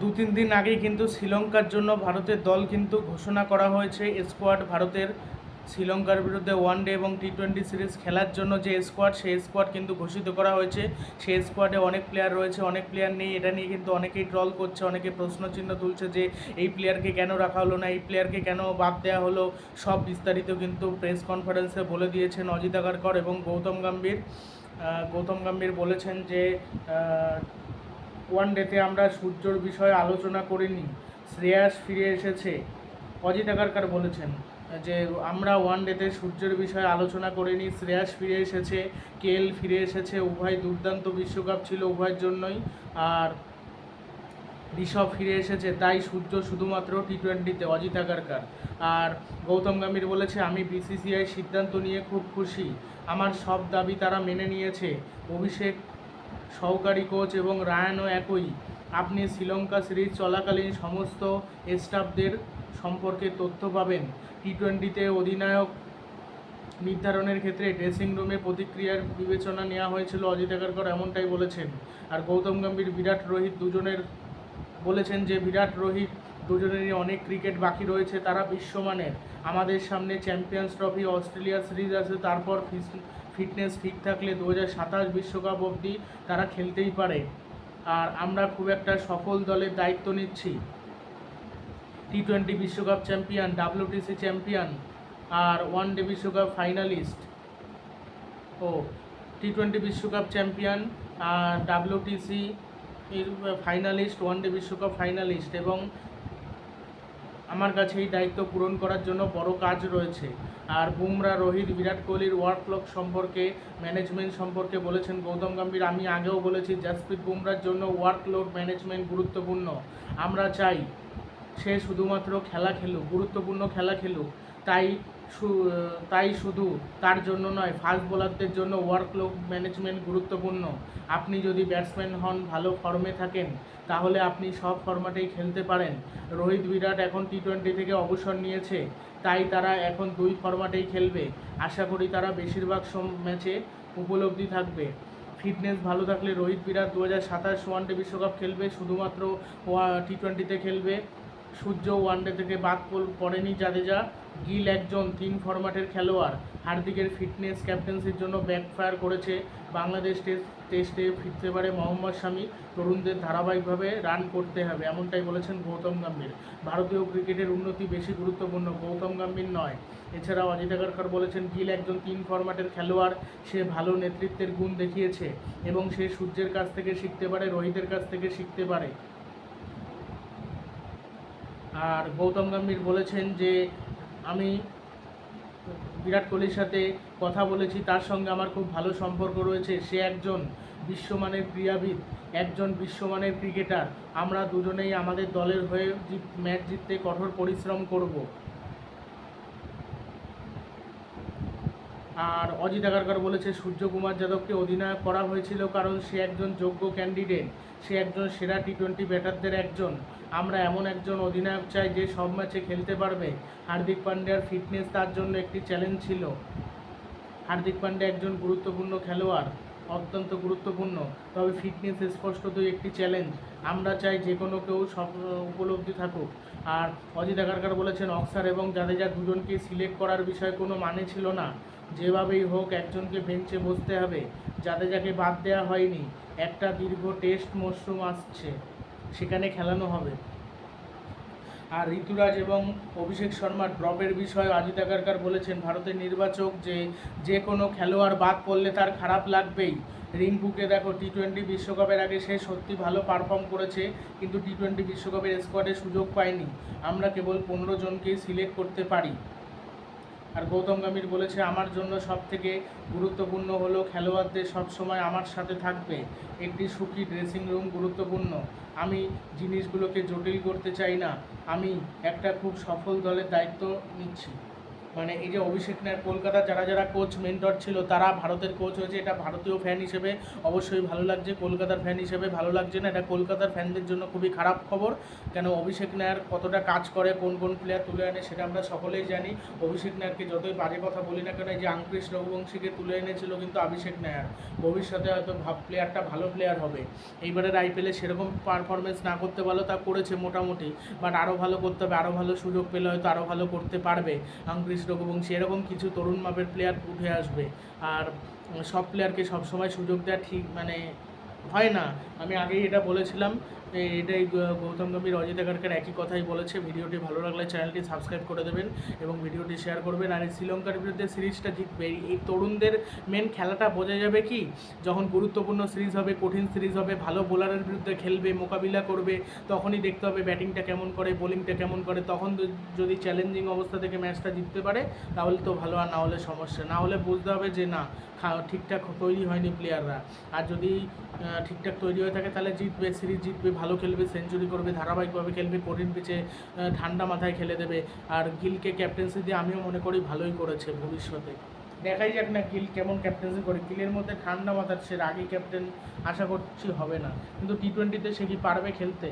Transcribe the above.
দু তিন দিন আগেই কিন্তু শ্রীলঙ্কার জন্য ভারতের দল কিন্তু ঘোষণা করা হয়েছে স্কোয়াড ভারতের শ্রীলঙ্কার বিরুদ্ধে ওয়ান ডে এবং টি টোয়েন্টি সিরিজ খেলার জন্য যে স্কোয়াড সেই স্কোয়াড কিন্তু ঘোষিত করা হয়েছে। সেই স্কোয়াডে অনেক প্লেয়ার রয়েছে, অনেক প্লেয়ার নেই। এটা নিয়ে কিন্তু অনেকেই ট্রল করছে, অনেকে প্রশ্নচিহ্ন তুলছে যে এই প্লেয়ারকে কেন রাখা হলো না, এই প্লেয়ারকে কেন বাদ দেওয়া হলো? সব বিস্তারিত কিন্তু প্রেস কনফারেন্সে বলে দিয়েছেন অজিত আগারকর এবং গৌতম গম্ভীর। গৌতম গম্ভীর বলেছেন যে ওয়ান ডেতে আমরা সূর্যর বিষয়ে আলোচনা করিনি, শ্রেয়াস ফিরে এসেছে। অজিত আগারকার বলেছেন যে, আমরা ওয়ান ডেতে সূর্যের বিষয়ে আলোচনা করিনি, শ্রেয়াস ফিরে এসেছে কেল ফিরে এসেছে, উভয় দুর্দান্ত বিশ্বকাপ ছিল উভয়ের জন্যই, আর ঋষভ ফিরে এসেছে, তাই সূর্য শুধুমাত্র টি টোয়েন্টিতে অজিত আগারকার আর গৌতম গম্ভীর বলেছে, আমি বিসিসিআই সিদ্ধান্ত নিয়ে খুব খুশি। আমার সব দাবি তারা মেনে নিয়েছে। অভিষেক সহকারী কোচ এবং রায়ানও একই। আপনি শ্রীলঙ্কা সিরিজ চলাকালীন সমস্ত স্টাফদের সম্পর্কে তথ্য পাবেন। টি টোয়েন্টিতে অধিনায়ক নির্ধারণের ক্ষেত্রে ড্রেসিং রুমে প্রতিক্রিয়ার বিবেচনা নেওয়া হয়েছিল অজিত আগারকর এমনটাই বলেছেন। আর গৌতম গম্ভীর, বিরাট রোহিত দুজনের বলেছেন যে, বিরাট রোহিত দুজনেরই অনেক ক্রিকেট বাকি রয়েছে, তারা বিশ্বমানের। আমাদের সামনে চ্যাম্পিয়ন্স ট্রফি, অস্ট্রেলিয়া সিরিজ আছে, তারপর ফিটনেস ঠিক থাকলে দু হাজার সাতাশ বিশ্বকাপ অবধি তারা খেলতেই পারে। আর আমরা খুব একটা সফল দলের দায়িত্ব নিচ্ছি। টি টোয়েন্টি বিশ্বকাপ চ্যাম্পিয়ন ডাব্লিউটিসি চ্যাম্পিয়ন আর ওয়ান ডে বিশ্বকাপ ফাইনালিস্ট ও টি টোয়েন্টি বিশ্বকাপ চ্যাম্পিয়ন আর ডাব্লিউটিসি ফাইনালিস্ট ওয়ান ডে বিশ্বকাপ ফাইনালিস্ট এবং আমার কাছে এই দায়িত্ব পূরণ করার জন্য বড় কাজ রয়েছে। আর বুমরা, রোহিত, বিরাট কোহলির ওয়ার্কলক সম্পর্কে, ম্যানেজমেন্ট সম্পর্কে বলেছেন গৌতম গম্ভীর। আমি আগেও বলেছি, জাসপ্রীত বুমরার জন্য ওয়ার্কলোড ম্যানেজমেন্ট গুরুত্বপূর্ণ। আমরা চাই সে শুধুমাত্র খেলা খেলুক, গুরুত্বপূর্ণ খেলা খেলুক, তাই তাই শুধু তার জন্য নয় ফাস্ট বোলারদের জন্য ওয়ার্কলোড ম্যানেজমেন্ট গুরুত্বপূর্ণ। আপনি যদি ব্যাটসম্যান হন, ভালো ফর্মে থাকেন, তাহলে আপনি সব ফর্মাটেই খেলতে পারেন। রোহিত বিরাট এখন টি টোয়েন্টি থেকে অবসর নিয়েছে, তাই তারা এখন দুই ফরম্যাটেই খেলবে। আশা করি তারা বেশিরভাগ ম্যাচে উপলব্ধি থাকবে। ফিটনেস ভালো থাকলে রোহিত বিরাট দু হাজার সাতাশ ওয়ানডে বিশ্বকাপ খেলবে, শুধুমাত্র টি টোয়েন্টিতে খেলবে। সূর্য ওয়ানডে থেকে বাদ পড়- পড়েনি জাদেজা। গিল একজন তিন ফরম্যাটের খেলোয়াড়। হার্দিকের ফিটনেস ক্যাপ্টেন্সির জন্য ব্যাকফায়ার করেছে বাংলাদেশ টেস্ট টেস্টে ফিরতে পারে মোহাম্মদ শামি। তরুণদের ধারাবাহিকভাবে রান করতে হবে, এমনটাই বলেছেন গৌতম গম্ভীর। ভারতীয় ক্রিকেটের উন্নতি বেশি গুরুত্বপূর্ণ, গৌতম গম্ভীর নয়। এছাড়াও অজিত আগারকর বলেছেন, গিল একজন তিন ফরম্যাটের খেলোয়াড়, সে ভালো নেতৃত্বের গুণ দেখিয়েছে এবং সে সূর্যের কাছ থেকে শিখতে পারে, রোহিতের কাছ থেকে শিখতে পারে। আর গৌতম গম্ভীর বলেছেন যে আমি বিরাট কোহলির সাথে কথা বলেছি, তার সঙ্গে আমার খুব ভালো সম্পর্ক রয়েছে। সে একজন বিশ্বমানের ক্রীড়াবিদ, একজন বিশ্বমানের ক্রিকেটার। আমরা দুজনেই আমাদের দলের হয়ে ম্যাচ জিততে কঠোর পরিশ্রম করব। আর অজিত আগারকর বলেছে সূর্য কুমার যাদবকে অধিনায়ক করা হয়েছিল কারণ সে একজন যোগ্য ক্যান্ডিডেট। সে একজন সেরা টি টোয়েন্টি ব্যাটারদের একজন। আমরা এমন একজন অধিনায়ক চাই যে সব ম্যাচে খেলতে পারবে। হার্দিক পান্ডিয়ার ফিটনেস তার জন্য একটি চ্যালেঞ্জ ছিল। হার্দিক পান্ডে একজন গুরুত্বপূর্ণ খেলোয়াড়। অত্যন্ত গুরুত্বপূর্ণ। তবে ফিটনেস স্পষ্টতই একটি চ্যালেঞ্জ আমরা চাই যে কোনো কেউ সব উপলব্ধি থাকুক। আর অজিত আগারকার বলেছেন, অক্সার এবং জাদেজা দুজনকে সিলেক্ট করার বিষয়ে কোনো মানে ছিল না। যেভাবেই হোক, একজনকে বেঞ্চে বসতে হবে। জাদেজাকে বাদ দেওয়া হয়নি। একটা দীর্ঘ টেস্ট মরশুম আসছে। সেখানে খেলানো হবে। আর ঋতুরাজ এবং অভিষেক শর্মার ড্রপের বিষয়ে অজিত আগারকার বলেছেন, ভারতের নির্বাচক যে যে কোনো খেলোয়াড় বাদ পড়লে তার খারাপ লাগবেই। রিঙ্কুকে দেখো টি টোয়েন্টি বিশ্বকাপের আগে সে সত্যি ভালো পারফর্ম করেছে, কিন্তু টি টোয়েন্টি বিশ্বকাপের স্কোয়াডে সুযোগ পায়নি। আমরা কেবল পনেরো জনকেই সিলেক্ট করতে পারি। আর গৌতম গম্ভীর বলেছে, আমার জন্য সব থেকে গুরুত্বপূর্ণ হলো খেলোয়াড়দের সবসময় আমার সাথে থাকবে। একটি সুখী ড্রেসিং রুম গুরুত্বপূর্ণ। আমি জিনিসগুলোকে জটিল করতে চাই না। আমি একটা খুব সফল দলের দায়িত্ব নিচ্ছি। মানে এই যে অভিষেক নায়ার কলকাতার যারা যারা কোচ মেন্টর ছিল, তারা ভারতের কোচ হয়েছে। এটা ভারতীয় ফ্যান হিসেবে অবশ্যই ভালো লাগছে। কলকাতার ফ্যান হিসেবে ভালো লাগছে না। এটা কলকাতার ফ্যানদের জন্য খুবই খারাপ খবর। কেন অভিষেক নায়ার কতটা কাজ করে, কোন কোন প্লেয়ার তুলে আনে সেটা আমরা সকলেই জানি। অভিষেক নায়ারকে যতই বাজে কথা বলি না কেন, এই যে আঙ্কৃশ রঘুবংশীকে তুলে এনেছিল কিন্তু অভিষেক নায়ার ভবিষ্যতে হয়তো ভাব প্লেয়ারটা ভালো প্লেয়ার হবে। এইবারের আইপিএলে সেরকম পারফরমেন্স না করতে পারলেও তা করেছে মোটামুটি। বাট আরও ভালো করতে হবে আরও ভালো সুযোগ পেলে হয়তো আরও ভালো করতে পারবে আঙ্কৃশ রঘুবংশী, এরকম কিছু তরুণ মাপের প্লেয়ার উঠে আসবে। আর সব প্লেয়ারকে সবসময় সুযোগ দেওয়া ঠিক মানে হয় না। আমি আগেই এটা বলেছিলাম এটাই গৌতম গম্ভীর, অজিত আগারকার একই কথাই বলেছে। ভিডিওটি ভালো লাগলে চ্যানেলটি সাবস্ক্রাইব করে দেবেন এবং ভিডিওটি শেয়ার করবেন। আর এই শ্রীলঙ্কার বিরুদ্ধে সিরিজটা জিতবে। এই- তরুণদের মেন খেলাটা বোঝা যাবে কি? যখন গুরুত্বপূর্ণ সিরিজ হবে, কঠিন সিরিজ হবে, ভালো বোলারের বিরুদ্ধে খেলবে, মোকাবিলা করবে, তখনই দেখতে হবে ব্যাটিংটা কেমন করে, বোলিংটা কেমন করে। তখন যদি চ্যালেঞ্জিং অবস্থা থেকে ম্যাচটা জিততে পারে, তাহলে তো ভালো, আর না হলে সমস্যা। না হলে বুঝতে হবে যে না ঠিকঠাক তৈরি হয়নি প্লেয়াররা আর যদি ঠিকঠাক তৈরি হয়ে থাকে, তাহলে জিতবে, সিরিজ জিতবে ভালো খেলবে সেঞ্চুরি করবে, ধারাবাহিকভাবে খেলবে, কঠিন পিচে ঠান্ডা মাথায় খেলে দেবে। আর গিলকে ক্যাপ্টেন্সি দিয়ে আমিও মনে করি ভালোই করেছে ভবিষ্যতে। দেখাই যাক না গিল কেমন ক্যাপ্টেন্সি করে। গিলের মধ্যে ঠান্ডা মাথার সে রাগি ক্যাপ্টেন আশা করছি হবে না। কিন্তু টি টোয়েন্টিতে সে কি পারবে খেলতে?